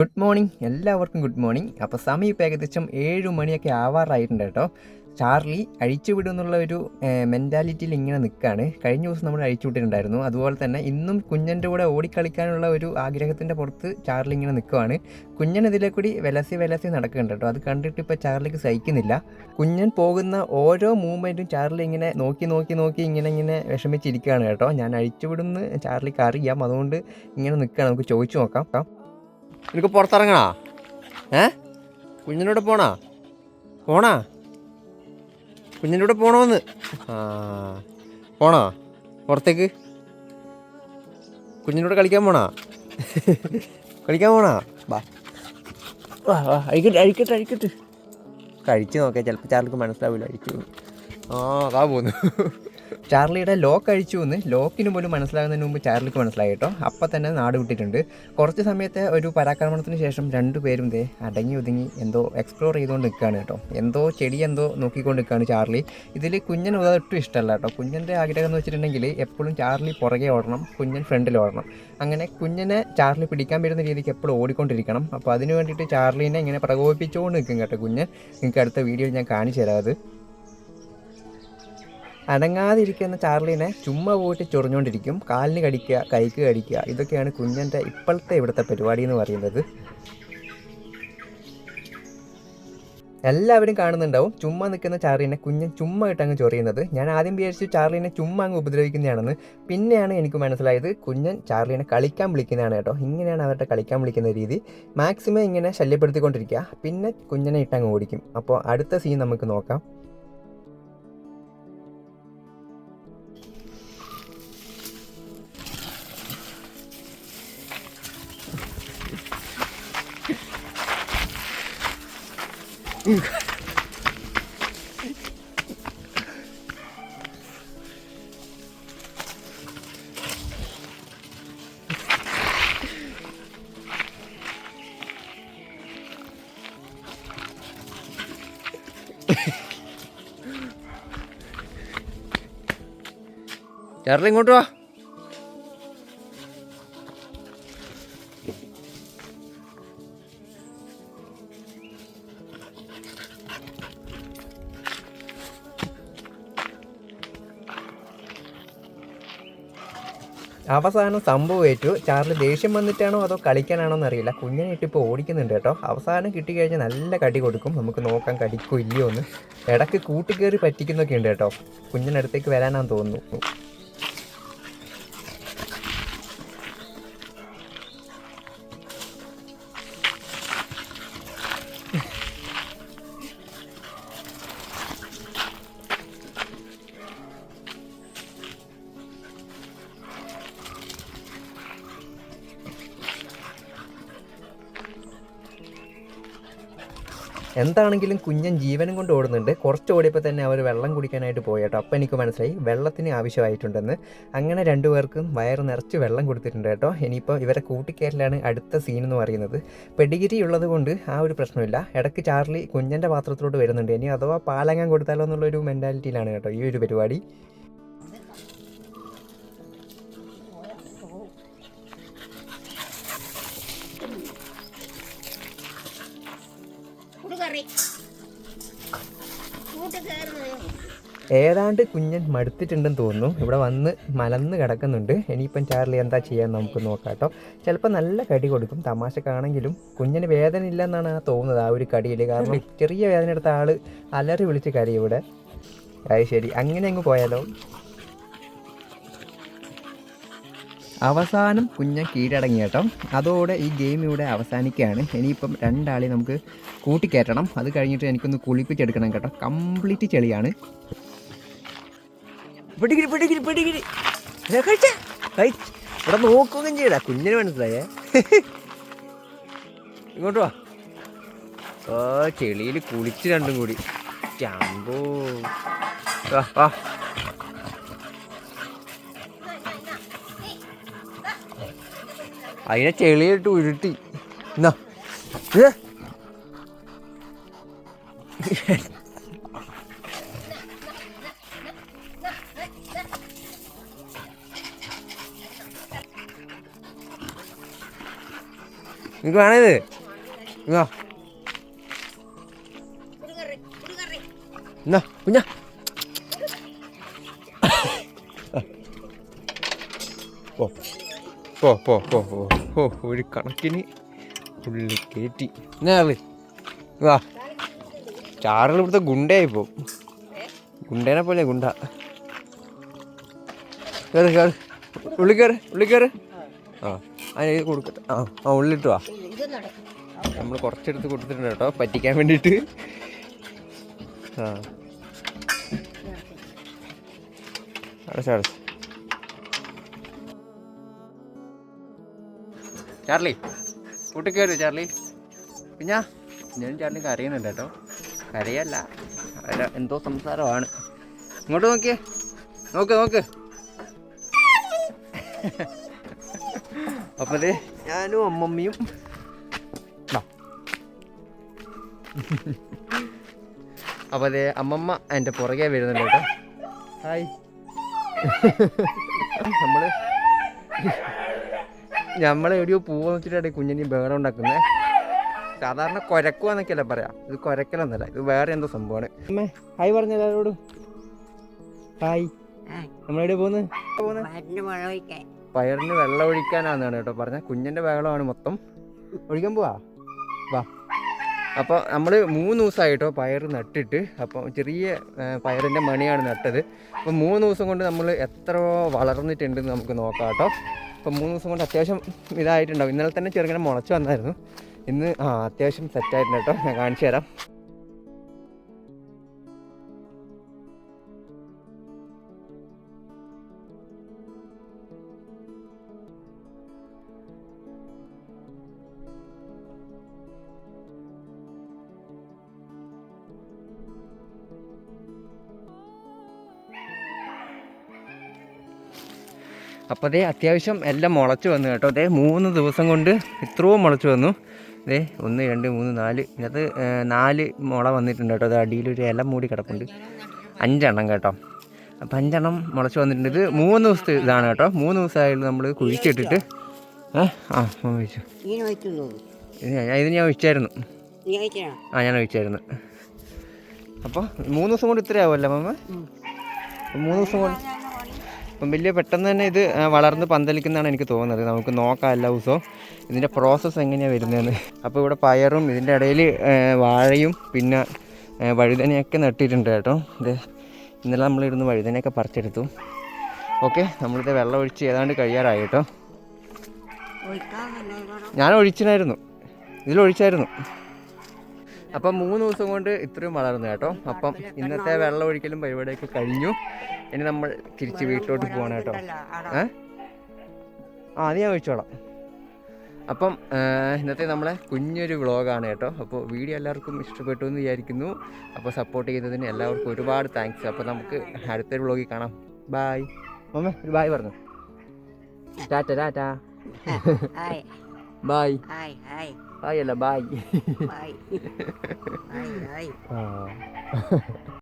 Good morning എല്ലാവർക്കും good morning അപ്പോൾ സമയം ഇപ്പോൾ ഏകദേശം ഏഴ് മണിയൊക്കെ ആവാറായിട്ടുണ്ട് കേട്ടോ. ചാർലി അഴിച്ചുവിടും എന്നുള്ള ഒരു മെന്റാലിറ്റിയിൽ ഇങ്ങനെ നിൽക്കുകയാണ് കഴിഞ്ഞ ദിവസം നമ്മൾ അഴിച്ചുവിട്ടിട്ടുണ്ടായിരുന്നു അതുപോലെ തന്നെ ഇന്നും കുഞ്ഞന്റെ കൂടെ ഓടിക്കളിക്കാനുള്ള ഒരു ആഗ്രഹത്തിന്റെ പുറത്ത് ചാർലി ഇങ്ങനെ നിൽക്കുവാണ് കുഞ്ഞൻ ഇതിലെ കൂടി വിലസി വിലസി നടക്കുന്നുണ്ട് കേട്ടോ. അത് കണ്ടിട്ട് ഇപ്പോൾ ചാർലിക്ക് സഹിക്കുന്നില്ല. കുഞ്ഞൻ പോകുന്ന ഓരോ മൂവ്മെന്റും ചാർലി ഇങ്ങനെ നോക്കി നോക്കി നോക്കി ഇങ്ങനെ ഇങ്ങനെ വിഷമിച്ചിരിക്കുകയാണ് കേട്ടോ. ഞാൻ അഴിച്ചുവിടുന്ന് ചാർലിക്ക് അറിയാം. അതുകൊണ്ട് ഇങ്ങനെ നിൽക്കുകയാണ് നമുക്ക് ചോദിച്ചു നോക്കാം. നിനക്ക് പുറത്തിറങ്ങണാ? ഏ? കുഞ്ഞിനോട് പോണോ? പോണോ? കുഞ്ഞിന്റെ കൂടെ പോണോന്ന്. ആ പോണോ? പുറത്തേക്ക്? കുഞ്ഞിനോട് കളിക്കാൻ പോണോ? കളിക്കാൻ പോണോ? വാ. വാ വാ അഴിക്കട്ടെ അഴിക്കട്ടെ അഴിക്കട്ടെ. കഴിച്ചു നോക്കാം ചിലപ്പോൾ ചാർക്ക് മനസ്സിലാവില്ല അഴിച്ചു ആ അതാ പോന്നു ചാർലിയുടെ ലോക്ക് അഴിച്ചു എന്ന് ലോക്കിന് പോലും മനസ്സിലാകുന്നതിന് മുമ്പ് ചാർലിക്ക് മനസ്സിലായി കേട്ടോ. അപ്പം തന്നെ നാട് വിട്ടിട്ടുണ്ട്. കുറച്ച് സമയത്തെ ഒരു പരാക്രമണത്തിന് ശേഷം രണ്ടു പേരും ദേ അടങ്ങി ഒതുങ്ങി എന്തോ എക്സ്പ്ലോർ ചെയ്തുകൊണ്ട് നിൽക്കുകയാണ് കേട്ടോ. എന്തോ ചെടി എന്തോ നോക്കിക്കൊണ്ട് നിൽക്കുകയാണ് ചാർലി ഇതിൽ കുഞ്ഞൻ ഒട്ടും ഇഷ്ടമല്ല കേട്ടോ. കുഞ്ഞന്റെ ആഗ്രഹം എന്ന് വെച്ചിട്ടുണ്ടെങ്കിൽ എപ്പോഴും ചാർലി പുറകെ ഓടണം കുഞ്ഞൻ ഫ്രണ്ടിൽ ഓടണം. അങ്ങനെ കുഞ്ഞിനെ ചാർലി പിടിക്കാൻ പറ്റുന്ന രീതിക്ക് എപ്പോഴും ഓടിക്കൊണ്ടിരിക്കണം. അപ്പോൾ അതിന് വേണ്ടിയിട്ട് ചാർലിനെ ഇങ്ങനെ പ്രകോപിപ്പിച്ചുകൊണ്ട് നിൽക്കും കേട്ടോ കുഞ്ഞ്. നിങ്ങൾക്ക് അടുത്ത വീഡിയോയിൽ ഞാൻ കാണിച്ചു തരാം അനങ്ങാതിരിക്കുന്ന ചാർലിനെ ചുമ്മാ പോയിട്ട് ചൊറിഞ്ഞുകൊണ്ടിരിക്കും കാലിന് കടിക്കുക കൈക്ക് കടിക്കുക. ഇതൊക്കെയാണ് കുഞ്ഞന്റെ ഇപ്പോഴത്തെ ഇവിടുത്തെ പരിപാടി എന്ന് പറയുന്നത്. എല്ലാവരും കാണുന്നുണ്ടാവും. ചുമ്മാ നിൽക്കുന്ന ചാർലിനെ കുഞ്ഞൻ ചുമ്മാ ഇട്ട് അങ്ങ് ചൊറിയുന്നത്. ഞാൻ ആദ്യം വിചാരിച്ചു ചാർലിനെ ചുമ്മാ അങ്ങ് ഉപദ്രവിക്കുന്നതാണെന്ന്. പിന്നെയാണ് എനിക്ക് മനസ്സിലായത് കുഞ്ഞൻ ചാർലിനെ കളിക്കാൻ വിളിക്കുന്നതാണ് കേട്ടോ. ഇങ്ങനെയാണ് അവരുടെ കളിക്കാൻ വിളിക്കുന്ന രീതി. മാക്സിമം ഇങ്ങനെ ശല്യപ്പെടുത്തിക്കൊണ്ടിരിക്കുക. പിന്നെ കുഞ്ഞനെ ഇട്ടങ്ങ് ഓടിക്കും. അപ്പോൾ അടുത്ത സീൻ നമുക്ക് നോക്കാം. ചാർലി ഇങ്ങോട്ട് വാ അവസാനം സംഭവം ഏറ്റു. ചാർലി ദേഷ്യം വന്നിട്ടാണോ അതോ കളിക്കാനാണോ എന്നറിയില്ല. കുഞ്ഞിനെ ഇട്ടിപ്പോൾ ഓടിക്കുന്നുണ്ട് കേട്ടോ. അവസാനം കിട്ടിക്കഴിഞ്ഞാൽ നല്ല കടി കൊടുക്കും. നമുക്ക് നോക്കാൻ കടിക്കോ ഇല്ലയോ എന്ന്. ഇടയ്ക്ക് കൂട്ടിക്കയറി പറ്റിക്കുന്നൊക്കെ ഉണ്ട് കേട്ടോ. കുഞ്ഞിനടുത്തേക്ക് വരാനാന്ന് തോന്നുന്നു. എന്താണെങ്കിലും കുഞ്ഞൻ ജീവനും കൊണ്ട് ഓടുന്നുണ്ട്. കുറച്ച് ഓടിയപ്പോൾ തന്നെ അവർ വെള്ളം കുടിക്കാനായിട്ട് പോയി കേട്ടോ അപ്പം എനിക്ക് മനസ്സിലായി വെള്ളത്തിന് ആവശ്യമായിട്ടുണ്ടെന്ന്. അങ്ങനെ രണ്ടുപേർക്കും വയറ് നിറച്ച് വെള്ളം കൊടുത്തിട്ടുണ്ട് കേട്ടോ. ഇനിയിപ്പോൾ ഇവരെ കൂട്ടിക്കയറിലാണ് അടുത്ത സീൻ എന്ന് പറയുന്നത്. പെഡിഗിരി ഉള്ളത് കൊണ്ട് ആ ഒരു പ്രശ്നമില്ല. ഇടയ്ക്ക് ചാർലി കുഞ്ഞന്റെ പാത്രത്തിലോട്ട് വരുന്നുണ്ട്. ഇനി അഥവാ പാലങ്ങാൻ കൊടുത്താലോ എന്നുള്ളൊരു മെന്റാലിറ്റിയിലാണ് കേട്ടോ ഈ ഒരു പരിപാടി. ഏതാണ്ട് കുഞ്ഞൻ മടുത്തിട്ടുണ്ടെന്ന് തോന്നുന്നു. ഇവിടെ വന്ന് മലന്ന് കിടക്കുന്നുണ്ട്. ഇനിയിപ്പം ചാർലി എന്താ ചെയ്യാൻ നമുക്ക് നോക്കാം കേട്ടോ. ചിലപ്പോൾ നല്ല കടി കൊടുക്കും. തമാശ കാണെങ്കിലും കുഞ്ഞിന് വേദന ഇല്ലെന്നാണ് ആ തോന്നുന്നത് ആ ഒരു കടിയിൽ. കാരണം ചെറിയ വേദന എടുത്ത ആൾ അലറി വിളിച്ച് കരി ഇവിടെ. അത് ശരി. അങ്ങനെ അങ്ങ് പോയാലോ? അവസാനം കുഞ്ഞൻ കീഴടങ്ങി കേട്ടോ. അതോടെ ഈ ഗെയിം ഇവിടെ അവസാനിക്കുകയാണ്. ഇനിയിപ്പം രണ്ടാളി നമുക്ക് കൂട്ടിക്കയറ്റണം. അത് കഴിഞ്ഞിട്ട് എനിക്കൊന്ന് കുളിപ്പിച്ചെടുക്കണം കേട്ടോ. കംപ്ലീറ്റ് ചെളിയാണ്. ഇവിടെ നോക്കുകയും ചെയ്യടാ. കുഞ്ഞിന് മനസ്സിലായേ. ഇങ്ങോട്ട് വാ. ഓ ചെളിയിൽ കുളിച്ച് രണ്ടും കൂടി. ചാമ്പോ. വാ അതിനെ ചെളിയിട്ട് ഉരുട്ടി. എന്നാ എന്നാ കുഞ്ഞാ. പോ പോ പോ പോ ഒരു കണക്കിന് ഉള്ളിൽ കയറ്റി എന്നാ വാ. ചാറിൽ ഇവിടുത്തെ ഗുണ്ടയായി പോ ഗുണ്ടേനെ പോലെ ഗുണ്ട. കയറ് കയറ് ഉള്ളി കയറ് ഉള്ളി കയറ് ആ. അതിന് കൊടുക്കട്ടെ. ആ ആ ഉള്ളിട്ട് വാ. നമ്മൾ കുറച്ചെടുത്ത് കൊടുത്തിട്ടുണ്ട് കേട്ടോ. പറ്റിക്കാൻ വേണ്ടിയിട്ട്. ആ. അടച്ച അടച്ച. ചാർലി കൂട്ടി കയറി ചാർലി? പിന്നെ ഞാൻ ചാർലി കരയുന്നുണ്ട് കേട്ടോ. കരയല്ല എന്തോ സംസാരമാണ്. ഇങ്ങോട്ട് നോക്കിയേ. നോക്ക് നോക്ക്. അപ്പൊ അതെ ഞാനും അമ്മമ്മയും. അതെ അമ്മമ്മ എന്റെ പുറകെ വരുന്നുണ്ട് കേട്ടോ. ഹായ്. നമ്മൾ നമ്മൾ എവിടെയോ പോവാന്ന് വെച്ചിട്ടാണ് കുഞ്ഞിനി ബഹളം ഉണ്ടാക്കുന്നത് സാധാരണ കുരക്കുവാന്നൊക്കെയല്ല പറയാം. ഇത് കുരക്കലൊന്നല്ല ഇത് വേറെ എന്തോ സംഭവമാണ്. അമ്മേ ഹായ് പറഞ്ഞ എല്ലാവരോടും. ഹായ്. നമ്മളെവിടെ പോകുന്നത് പോകുന്നത് പയറിന് വെള്ളം ഒഴിക്കാനാണെന്നാണ് കേട്ടോ പറഞ്ഞ. കുഞ്ഞിന്റെ ബഹളമാണ് മൊത്തം. ഒഴിക്കാൻ പോവാ? വാ. അപ്പോൾ നമ്മൾ മൂന്ന് ദിവസമായിട്ടോ പയർ നട്ടിട്ട് അപ്പോൾ ചെറിയ പയറിന്റെ മണിയാണ് നട്ടത്. അപ്പോൾ മൂന്ന് ദിവസം കൊണ്ട് നമ്മൾ എത്ര വളർന്നിട്ടുണ്ടെന്ന് നമുക്ക് നോക്കാം കേട്ടോ. അപ്പോൾ മൂന്ന് ദിവസം കൊണ്ട് അത്യാവശ്യം ഇതായിട്ടുണ്ടാവും. ഇന്നലെ തന്നെ ചെറുങ്ങനെ മുളച്ച് വന്നായിരുന്നു. ഇന്ന് ആ അത്യാവശ്യം സെറ്റായിട്ടുണ്ട് കേട്ടോ. ഞാൻ കാണിച്ചു തരാം. അപ്പോൾ അതേ അത്യാവശ്യം എല്ലാം മുളച്ച് വന്നു കേട്ടോ. അതേ മൂന്ന് ദിവസം കൊണ്ട് ഇത്രയും മുളച്ച് വന്നു. ദേ ഒന്ന് രണ്ട് മൂന്ന് നാല്. ഇതിനകത്ത് നാല് മുള വന്നിട്ടുണ്ട് കേട്ടോ. അത് അടിയിലൊരു ഇല മൂടി കിടപ്പുണ്ട്. അഞ്ചെണ്ണം കേട്ടോ. അപ്പം അഞ്ചെണ്ണം മുളച്ച് വന്നിട്ടുണ്ട്. ഇത് മൂന്ന് ദിവസത്തെ ഇതാണ് കേട്ടോ. മൂന്ന് ദിവസമായാലും നമ്മൾ കുഴിച്ചിട്ടിട്ട് ആ ആ ചോദിച്ചു ഇത് ഞാൻ ഒഴിച്ചായിരുന്നു. ആ ഞാൻ ഒഴിച്ചായിരുന്നു. അപ്പോൾ മൂന്ന് ദിവസം കൊണ്ട് ഇത്രയാവുമല്ലോ മാമ? മൂന്ന് ദിവസം കൊണ്ട് അപ്പം വലിയ പെട്ടെന്ന് തന്നെ ഇത് വളർന്ന് പന്തലിക്കുന്നതാണ് എനിക്ക് തോന്നുന്നത്. നമുക്ക് നോക്കാം എല്ലാ ദിവസവും ഇതിന്റെ പ്രോസസ്സ് എങ്ങനെയാണ് വരുന്നതെന്ന്. അപ്പോൾ ഇവിടെ പയറും ഇതിന്റെ ഇടയിൽ വാഴയും പിന്നെ വഴുതനയൊക്കെ നട്ടിട്ടുണ്ട് കേട്ടോ. ഇത് ഇന്നലെ നമ്മളിരുന്ന് വഴുതനയൊക്കെ പറിച്ചെടുത്തു. ഓക്കെ നമ്മളിത് വെള്ളം ഒഴിച്ച് ഏതാണ്ട് കഴിയാറായി കേട്ടോ. ഞാൻ ഒഴിച്ചിനായിരുന്നു. ഇതിലൊഴിച്ചായിരുന്നു അപ്പം മൂന്ന് ദിവസം കൊണ്ട് ഇത്രയും വളർന്നു കേട്ടോ. അപ്പം ഇന്നത്തെ വെള്ളം ഒഴിക്കലും പരിപാടിയൊക്കെ കഴിഞ്ഞു. ഇനി നമ്മൾ തിരിച്ച് വീട്ടിലോട്ട് പോകണം കേട്ടോ. ഏ? ആ അത് ഞാൻ ഒഴിച്ചോളാം. അപ്പം ഇന്നത്തെ നമ്മളെ കുഞ്ഞൊരു വ്ളോഗാണ് കേട്ടോ. അപ്പോൾ വീഡിയോ എല്ലാവർക്കും ഇഷ്ടപ്പെട്ടു എന്ന് വിചാരിക്കുന്നു. അപ്പോൾ സപ്പോർട്ട് ചെയ്തതിന് എല്ലാവർക്കും ഒരുപാട് താങ്ക്സ് അപ്പോൾ നമുക്ക് അടുത്തൊരു വ്ളോഗിൽ കാണാം. ബായ് മമ്മ ഒരു ബായ് പറഞ്ഞു. ടാറ്റ Tata. Hi bye hi hi bye അല്ല ബായ് ഹായ് ഹായ് ഹായ് ആ